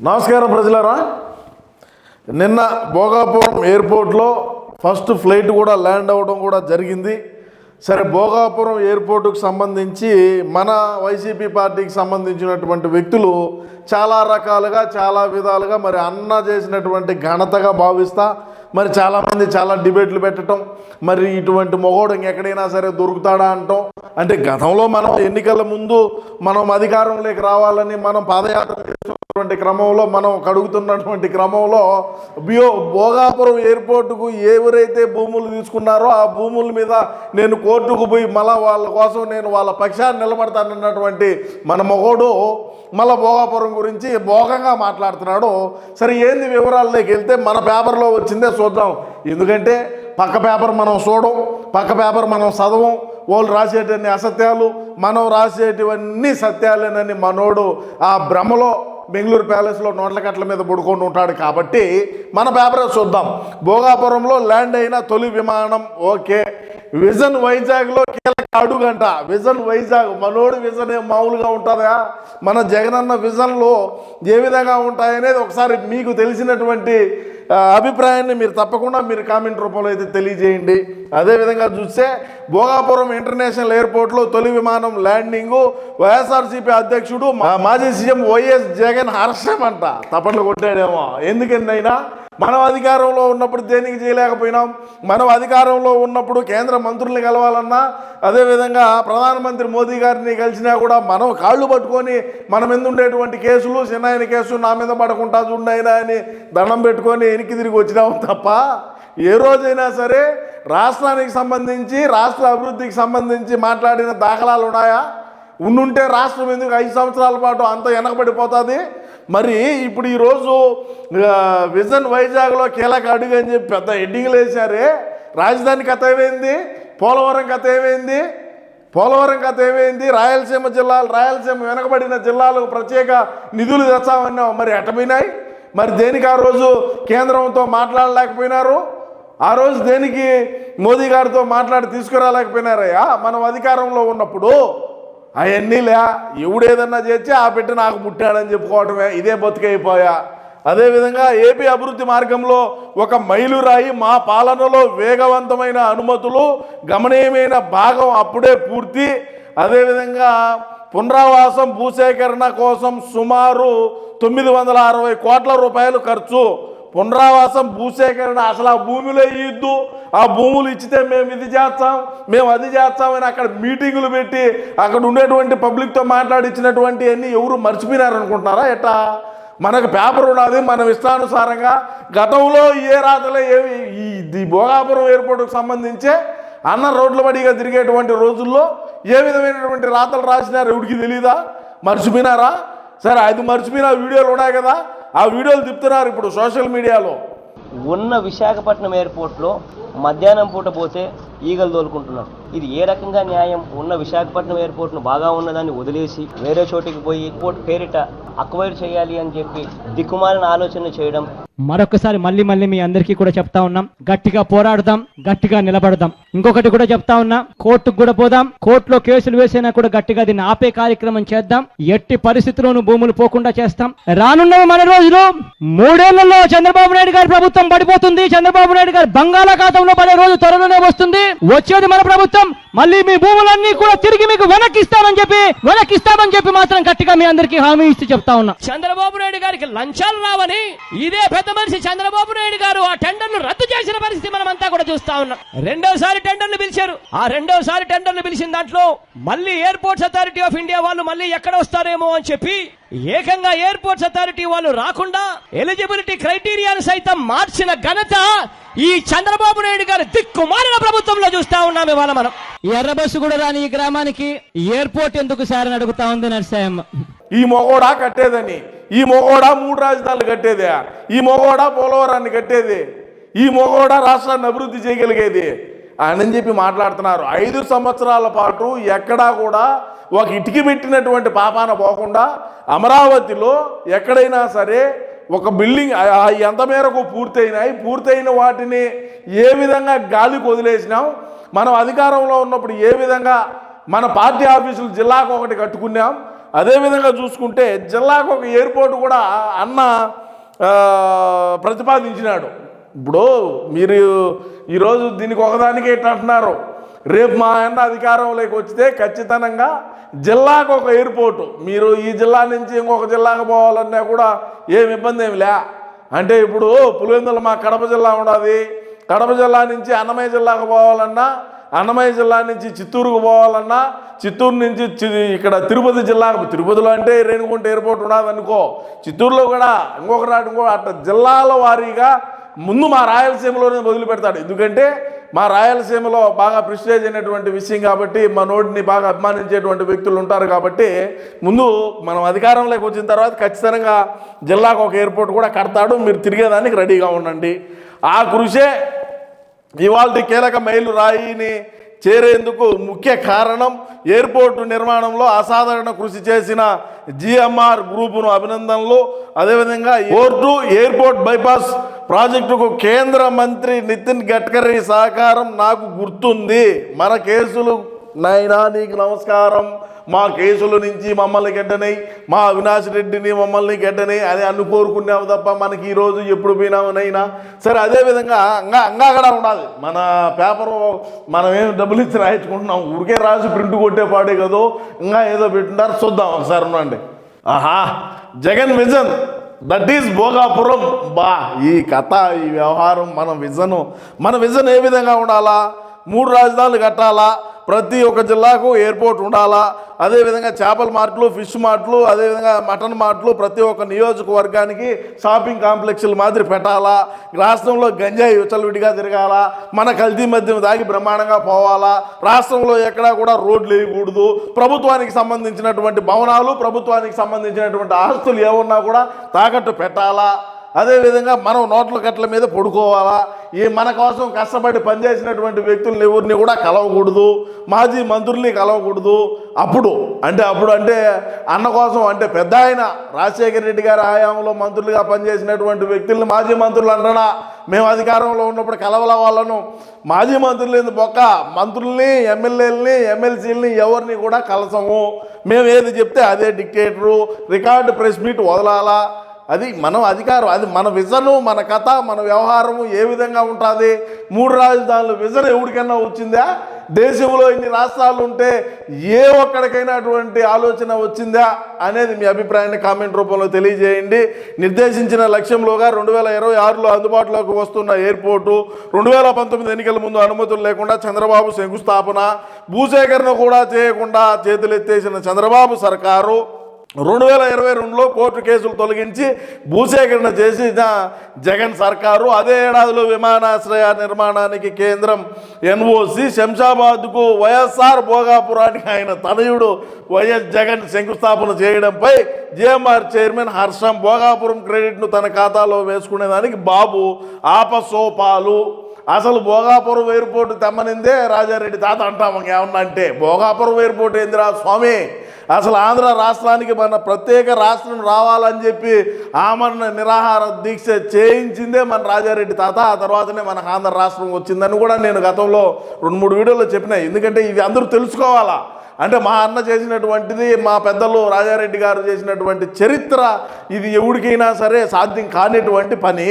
నమస్కారం ప్రజలారా. నిన్న భోగాపురం ఎయిర్పోర్ట్లో ఫస్ట్ ఫ్లైట్ కూడా ల్యాండ్ అవ్వడం కూడా జరిగింది. సరే భోగాపురం ఎయిర్పోర్టుకు సంబంధించి మన వైసీపీ పార్టీకి సంబంధించినటువంటి వ్యక్తులు చాలా రకాలుగా చాలా విధాలుగా మరి అన్న చేసినటువంటి ఘనతగా భావిస్తా మరి చాలామంది చాలా డిబేట్లు పెట్టడం మరి ఇటువంటి మొగోడు ఇంకెక్కడైనా సరే దొరుకుతాడా అంటాం. అంటే గతంలో మనం ఎన్నికల ముందు మనం అధికారంలోకి రావాలని మనం పాదయాత్ర అటువంటి క్రమంలో మనం కడుగుతున్నటువంటి క్రమంలో బియో భోగాపురం ఎయిర్పోర్టుకు ఎవరైతే భూములు తీసుకున్నారో ఆ భూముల మీద నేను కోర్టుకు పోయి మళ్ళా వాళ్ళ కోసం నేను వాళ్ళ పక్షాన్ని నిలబడతానన్నటువంటి మన మొగోడు మళ్ళా భోగాపురం గురించి భోగంగా మాట్లాడుతున్నాడు. సరే ఏంది వివరాల్లోకి వెళ్తే మన పేపర్లో వచ్చిందే చూద్దాం. ఎందుకంటే పక్క పేపర్ మనం చూడం పక్క పేపర్ మనం చదవం వాళ్ళు రాసేటన్ని అసత్యాలు మనం రాసేటివన్నీ సత్యాలేనని మనోడు ఆ భ్రమలో బెంగళూరు ప్యాలెస్లో నోట్ల కట్ల మీద పడుకొని ఉంటాడు కాబట్టి మన పేపరే చూద్దాం. భోగాపురంలో ల్యాండ్ అయిన తొలి విమానం ఓకే. విజన్ వైజాగ్లో కీలక అడుగంట. విజన్ వైజాగ్ మనోడు విజన్ ఏం మామూలుగా ఉంటుందా? మన జగనన్న విజన్లో ఏ విధంగా ఉంటాయనేది ఒకసారి మీకు తెలిసినటువంటి అభిప్రాయాన్ని మీరు తప్పకుండా మీరు కామెంట్ రూపంలో అయితే తెలియజేయండి. అదేవిధంగా చూస్తే భోగాపురం ఇంటర్నేషనల్ ఎయిర్పోర్ట్లో తొలి విమానం ల్యాండింగు వైఎస్ఆర్సీపీ అధ్యక్షుడు మా మాజీ సీఎం వైఎస్ జగన్ హర్షం అంట తప్పట్లు కొట్టాడేమో. ఎందుకనైనా మనం అధికారంలో ఉన్నప్పుడు దేనికి చేయలేకపోయినాం? మనం అధికారంలో ఉన్నప్పుడు కేంద్ర మంత్రుల్ని కలవాలన్నా అదేవిధంగా ప్రధానమంత్రి మోదీ గారిని కలిసినా కూడా మనం కాళ్ళు పట్టుకొని మన మీద ఉండేటువంటి కేసులు చిన్నాయన కేసు నా మీద పడకుండా చూడైనా అని దండం పెట్టుకొని వెనక్కి తిరిగి వచ్చినాం తప్ప ఏ రోజైనా సరే రాష్ట్రానికి సంబంధించి రాష్ట్ర అభివృద్ధికి సంబంధించి మాట్లాడిన దాఖలాలు ఉన్నాయా? ఉండుంటే రాష్ట్రం ఎందుకు ఐదు సంవత్సరాల పాటు అంత వెనకబడిపోతుంది? మరి ఇప్పుడు ఈరోజు విజన్ వైజాగ్లో కీలక అడుగు అని చెప్పి పెద్ద హెడ్డింగ్లు వేశారే. రాజధాని కథ ఏమైంది? పోలవరం కథ ఏమైంది? పోలవరం కథ ఏమైంది? రాయలసీమ జిల్లాలు రాయలసీమ వెనకబడిన జిల్లాలకు ప్రత్యేక నిధులు తెచ్చామన్నావు. మరి ఎటపోయినాయి మరి దేనికి ఆ రోజు కేంద్రంతో మాట్లాడలేకపోయినారు? ఆ రోజు దేనికి మోదీ గారితో మాట్లాడి తీసుకురాలేకపోయినారయ్యా? మనం అధికారంలో ఉన్నప్పుడు అవన్నీ లే ఎవడు ఏదన్నా ఆ బిడ్డ నాకు పుట్టాడని చెప్పుకోవటమే ఇదే బతికైపోయా. అదేవిధంగా ఏపీ అభివృద్ధి మార్గంలో ఒక మైలురాయి మా పాలనలో వేగవంతమైన అనుమతులు గమనీయమైన భాగం అప్పుడే పూర్తి. అదేవిధంగా పునరావాసం భూసేకరణ కోసం సుమారు తొమ్మిది వందల అరవై కోట్ల రూపాయలు ఖర్చు. పునరావాసం భూసేకరణ అసలు ఆ భూమిలో ఇద్దు ఆ భూములు ఇచ్చితే మేము ఇది చేస్తాం మేము అది చేస్తామని అక్కడ మీటింగులు పెట్టి అక్కడ ఉండేటువంటి పబ్లిక్తో మాట్లాడించినటువంటి అన్ని ఎవరు మర్చిపోయినారు అనుకుంటున్నారా ఎట్టా? మనకు పేపర్ ఉన్నది మనం ఇష్టానుసారంగా గతంలో ఏ రాతలే ఏవి ఈ భోగాపురం ఎయిర్పోర్ట్కు సంబంధించే అన్న రోడ్ల బడిగా తిరిగేటువంటి రోజుల్లో ఏ విధమైనటువంటి రాతలు రాసినారు ఎవడికి తెలీదా? మర్చిపోయినారా? సరే అది మర్చిపోయిన వీడియోలు ఉన్నాయి కదా. ఆ వీడియోలు తిప్పుతున్నారు ఇప్పుడు సోషల్ మీడియాలో. ఉన్న విశాఖపట్నం ఎయిర్పోర్ట్లో మధ్యాహ్నం పూట పోతే ఈగలు తోలుకుంటున్నారు. ఇది ఏ రకంగా న్యాయం? ఉన్న విశాఖపట్నం ఎయిర్పోర్ట్ను బాగా ఉన్నదాన్ని వదిలేసి వేరే చోటికి పోయి ఎయిర్పోర్ట్ పేరిట అక్వైర్ చేయాలి అని చెప్పి దిక్కుమాలిన ఆలోచన చేయడం. మరొకసారి మళ్ళీ మళ్ళీ మీ అందరికీ కూడా చెప్తా ఉన్నాం. గట్టిగా పోరాడదాం గట్టిగా నిలబడదాం. ఇంకొకటి కూడా చెప్తా ఉన్నా కోర్టుకు కూడా పోదాం. కోర్టులో కేసులు వేసినా కూడా గట్టిగా దీన్ని ఆపే కార్యక్రమం చేద్దాం. ఎట్టి పరిస్థితుల్లోనూ భూములు పోకుండా చేస్తాం. రానున్న మన రోజులు. మూడేళ్ళలో చంద్రబాబు నాయుడు గారి ప్రభుత్వం పడిపోతుంది. చంద్రబాబు నాయుడు గారి బంగాళాఖాతంలో పడే రోజు త్వరలోనే వస్తుంది. వచ్చేది మన ప్రభుత్వం మళ్ళీ మీ భూములన్నీ కూడా తిరిగి మీకు వెనక్కిస్తామని చెప్పి వెనక్కిస్తామని చెప్పి మాత్రం గట్టిగా మీ అందరికీ హామీ ఇస్తూ చెప్తా ఉన్నా. చంద్రబాబు నాయుడు గారికి లంచాలు రావని ఇదే పెద్ద మనిషి చంద్రబాబు నాయుడు గారు ఆ టెండర్ను రద్దు చేసిన పరిస్థితి మనం అంతా కూడా చూస్తా ఉన్నాం. రెండోసారి టెండర్లు పిలిచారు. ఆ రెండోసారి టెండర్లు పిలిచిన దాంట్లో మళ్ళీ ఎయిర్పోర్ట్స్ అథారిటీ ఆఫ్ ఇండియా వాళ్ళు మళ్ళీ ఎక్కడ వస్తారేమో అని చెప్పి ఏకంగా ఎయిర్పోర్ట్స్ అథారిటీ వాళ్ళు రాకుండా ఎలిజిబిలిటీ క్రైటీరియాను సైతం మార్చిన ఘనత ఈ చంద్రబాబు నాయుడు గారి దిక్కుమాలిన ప్రభుత్వంలో చూస్తా ఉన్నాం ఇవాళ మనం. ఎర్ర బస్సు కూడా రాని ఈ గ్రామానికి ఎయిర్పోర్ట్ ఎందుకు సార్ అని అడుగుతా ఉంది నర్సాయమ్మ ఈ మొగోడా కట్టేదని ఈ మొగోడా మూడు రాజధానులు కట్టేదే ఈ మొగోడా పోలవరాన్ని కట్టేది ఈ మొగోడా రాష్ట్రాన్ని అభివృద్ధి చేయగలిగేది అని చెప్పి మాట్లాడుతున్నారు. ఐదు సంవత్సరాల పాటు ఎక్కడా కూడా ఒక ఇటుకి పెట్టినటువంటి పాపాన పోకుండా అమరావతిలో ఎక్కడైనా సరే ఒక బిల్డింగ్ ఎంత మేరకు పూర్తయినాయి పూర్తయిన వాటిని ఏ విధంగా గాలికి వదిలేసినాం మనం అధికారంలో ఉన్నప్పుడు ఏ విధంగా మన పార్టీ ఆఫీసులు జిల్లాకు ఒకటి కట్టుకున్నాం అదేవిధంగా చూసుకుంటే జిల్లాకు ఒక ఎయిర్పోర్ట్ కూడా అన్న ప్రతిపాదించినాడు. ఇప్పుడు మీరు ఈరోజు దీనికి ఒకదానికి ఇట్లా అంటున్నారు. రేపు మా అన్న అధికారంలోకి వస్తే ఖచ్చితంగా జిల్లాకు ఒక ఎయిర్పోర్టు. మీరు ఈ జిల్లా నుంచి ఇంకొక జిల్లాకు పోవాలన్నా కూడా ఏం ఇబ్బంది ఏమి లే. అంటే ఇప్పుడు పులివెందుల మా కడప జిల్లా ఉన్నది కడప జిల్లా నుంచి అన్నమయ్య జిల్లాకు పోవాలన్నా అన్నమయ్య జిల్లా నుంచి చిత్తూరుకు పోవాలన్నా చిత్తూరు నుంచి ఇక్కడ తిరుపతి జిల్లాకు తిరుపతిలో అంటే రేణుగుంట ఎయిర్పోర్ట్ ఉండదు అనుకో. చిత్తూరులో కూడా ఇంకొక నాటి ఇంకో అట్లా జిల్లాల వారీగా ముందు మా రాయలసీమలోనే వదిలిపెడతాడు. ఎందుకంటే మా రాయలసీమలో బాగా ప్రిస్టేజ్ అయినటువంటి విషయం కాబట్టి మా నోటిని బాగా అభిమానించేటువంటి వ్యక్తులు ఉంటారు కాబట్టి ముందు మనం అధికారంలోకి వచ్చిన తర్వాత ఖచ్చితంగా జిల్లాకు ఒక ఎయిర్పోర్ట్ కూడా కడతాడు మీరు తిరిగేదానికి రెడీగా ఉండండి. ఆ కృషే ఇవాళ కీలక మైలు రాయిని చేరేందుకు ముఖ్య కారణం ఎయిర్పోర్టు నిర్మాణంలో అసాధారణ కృషి చేసిన జిఎంఆర్ గ్రూపును అభినందనలు. అదేవిధంగా పోర్టు ఎయిర్పోర్ట్ బైపాస్ ప్రాజెక్టుకు కేంద్ర మంత్రి నితిన్ గడ్కరీ సహకారం నాకు గుర్తుంది. మన కేసులు నాయనా నీకు నమస్కారం. మా కేసుల నుంచి మమ్మల్ని గెడ్డని మా అవినాష్ రెడ్డిని మమ్మల్ని గెడ్డని అని అన్ను కోరుకున్నాము తప్ప మనకి ఈరోజు ఎప్పుడు పోయినామనైనా. సరే అదేవిధంగా అంగా అంగా కూడా ఉండాలి. మన పేపర్ మనం ఏం డబ్బులు ఇచ్చి రాయించుకుంటున్నాం. ఊరికే రాసి ప్రింట్ కొట్టే పాడే కదో ఇంకా ఏదో పెట్టుంటారు చూద్దాం ఒకసారి ఉండండి. ఆహా Jagan vision that is Bhogapuram. బా ఈ కథ ఈ వ్యవహారం మన విజను మన విజన్ ఏ విధంగా ఉండాలా? మూడు రాజధానులు కట్టాలా? ప్రతి ఒక్క జిల్లాకు ఎయిర్పోర్ట్ ఉండాలా? అదేవిధంగా చేపల మార్ట్లు ఫిష్ మార్ట్లు అదేవిధంగా మటన్ మార్ట్లు ప్రతి ఒక్క నియోజకవర్గానికి షాపింగ్ కాంప్లెక్స్ల మాదిరి పెట్టాలా? రాష్ట్రంలో గంజాయి విచ్చలవిడిగా తిరగాల? మన కల్తీ మద్యం దాగి బ్రహ్మాండంగా పోవాలా? రాష్ట్రంలో ఎక్కడా కూడా రోడ్లు వేయకూడదు. ప్రభుత్వానికి సంబంధించినటువంటి భవనాలు ప్రభుత్వానికి సంబంధించినటువంటి ఆస్తులు ఏమున్నా కూడా తాకట్టు పెట్టాలా? అదేవిధంగా మనం నోట్ల కట్ల మీద పడుకోవాలా? ఈ మన కోసం కష్టపడి పనిచేసినటువంటి వ్యక్తుల్ని ఎవరిని కూడా కలవకూడదు. మాజీ మంత్రుల్ని కలవకూడదు. అప్పుడు అంటే అప్పుడు అంటే అన్న కోసం అంటే పెద్ద ఆయన రాజశేఖర రెడ్డి గారి హయాంలో మంత్రులుగా పనిచేసినటువంటి వ్యక్తుల్ని మాజీ మంత్రులు అంటనా మేము అధికారంలో ఉన్నప్పుడు కలవల వాళ్ళను. మాజీ మంత్రులు ఎందుకు బొక్క మంత్రుల్ని ఎమ్మెల్యేలని ఎమ్మెల్సీలని ఎవరిని కూడా కలసము. మేము ఏది చెప్తే అదే డిక్టేటరు. రికార్డు ప్రెస్ మీట్ వదలాలా? అది మనం అధికారం అది మన విజను మన కథ మన వ్యవహారము ఏ విధంగా ఉంటుంది? మూడు రాజధానులు విజన్ ఎవరికైనా వచ్చిందా? దేశంలో ఇన్ని రాష్ట్రాలు ఉంటే ఏ ఒక్కడికైనా అటువంటి ఆలోచన వచ్చిందా? అనేది మీ అభిప్రాయాన్ని కామెంట్ రూపంలో తెలియజేయండి. నిర్దేశించిన లక్ష్యంలోగా రెండు వేల ఇరవై ఆరులో అందుబాటులోకి వస్తున్న ఎయిర్పోర్టు రెండు వేల పంతొమ్మిది ఎన్నికల ముందు అనుమతులు లేకుండా చంద్రబాబు శంకుస్థాపన భూసేకరణ కూడా చేయకుండా చేతులెత్తేసిన చంద్రబాబు సర్కారు రెండు వేల ఇరవై రెండులో కోర్టు కేసులు తొలగించి భూసేకరణ చేసిన జగన్ సర్కారు అదే ఏడాదిలో విమానాశ్రయ నిర్మాణానికి కేంద్రం ఎన్ఓసి శంషాబాద్కు వైఎస్ఆర్ భోగాపురానికి ఆయన తనయుడు వైఎస్ జగన్ శంకుస్థాపన చేయడంపై జేఎంఆర్ చైర్మన్ హర్షం భోగాపురం క్రెడిట్ను తన ఖాతాలో వేసుకునేదానికి బాబు ఆపసోపాలు. అసలు భోగాపురం ఎయిర్పోర్ట్ తెమ్మనిందే రాజారెడ్డి తాత అంటాం ఏమన్నా అంటే భోగాపురం ఎయిర్పోర్ట్ ఏందిరా స్వామి? అసలు ఆంధ్ర రాష్ట్రానికి మన ప్రత్యేక రాష్ట్రం రావాలని చెప్పి ఆమరణ నిరాహార దీక్ష చేయించిందే మన రాజారెడ్డి తాత. ఆ తర్వాతనే మన ఆంధ్ర రాష్ట్రం వచ్చిందని కూడా నేను గతంలో రెండు మూడు వీడియోలో చెప్పిన. ఎందుకంటే ఇవి అందరూ తెలుసుకోవాలా? అంటే మా అన్న చేసినటువంటిది మా పెద్దలు రాజారెడ్డి గారు చేసినటువంటి చరిత్ర ఇది ఎవరికైనా సరే సాధ్యం కానిటువంటి పని.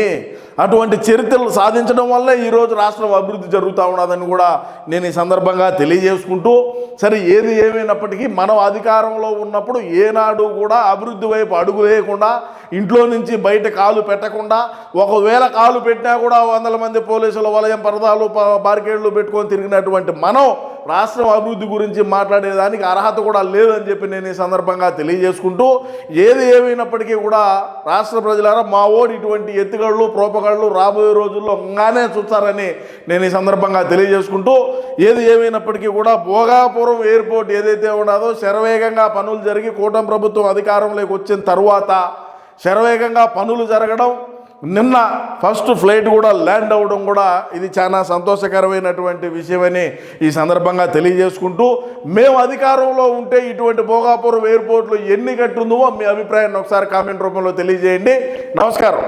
అటువంటి చరిత్రలు సాధించడం వల్ల ఈరోజు రాష్ట్రం అభివృద్ధి జరుగుతూ ఉన్నదని కూడా నేను ఈ సందర్భంగా తెలియజేసుకుంటూ సరే ఏది ఏమైనప్పటికీ మనం అధికారంలో ఉన్నప్పుడు ఏనాడు కూడా అభివృద్ధి వైపు అడుగు వేయకుండా ఇంట్లో నుంచి బయట కాలు పెట్టకుండా ఒకవేళ కాలు పెట్టినా కూడా వందల మంది పోలీసుల వలయం పరదాలు ప- పెట్టుకొని తిరిగినటువంటి మనం రాష్ట్రం అభివృద్ధి గురించి మాట్లాడేదానికి అర్హత కూడా లేదని చెప్పి నేను ఈ సందర్భంగా తెలియజేసుకుంటూ ఏది ఏమైనప్పటికీ కూడా రాష్ట్ర ప్రజలారా మా ఓడి ఇటువంటి ఎత్తుగళ్ళు ప్రోపగళ్ళు రాబోయే రోజుల్లో ఇంగానే చూస్తారని నేను ఈ సందర్భంగా తెలియజేసుకుంటూ ఏది ఏమైనప్పటికీ కూడా భోగాపురం ఎయిర్పోర్ట్ ఏదైతే ఉన్నదో శరవేగంగా పనులు జరిగి కూటమి ప్రభుత్వం అధికారంలోకి వచ్చిన తరువాత శరవేగంగా పనులు జరగడం నిన్న ఫస్ట్ ఫ్లైట్ కూడా ల్యాండ్ అవ్వడం కూడా ఇది చాలా సంతోషకరమైనటువంటి విషయమని ఈ సందర్భంగా తెలియజేసుకుంటూ మేము అధికారంలో ఉంటే ఇటువంటి భోగాపురం ఎయిర్పోర్ట్లో ఎన్ని కట్టుందో మీ అభిప్రాయాన్ని ఒకసారి కామెంట్ రూపంలో తెలియజేయండి. నమస్కారం.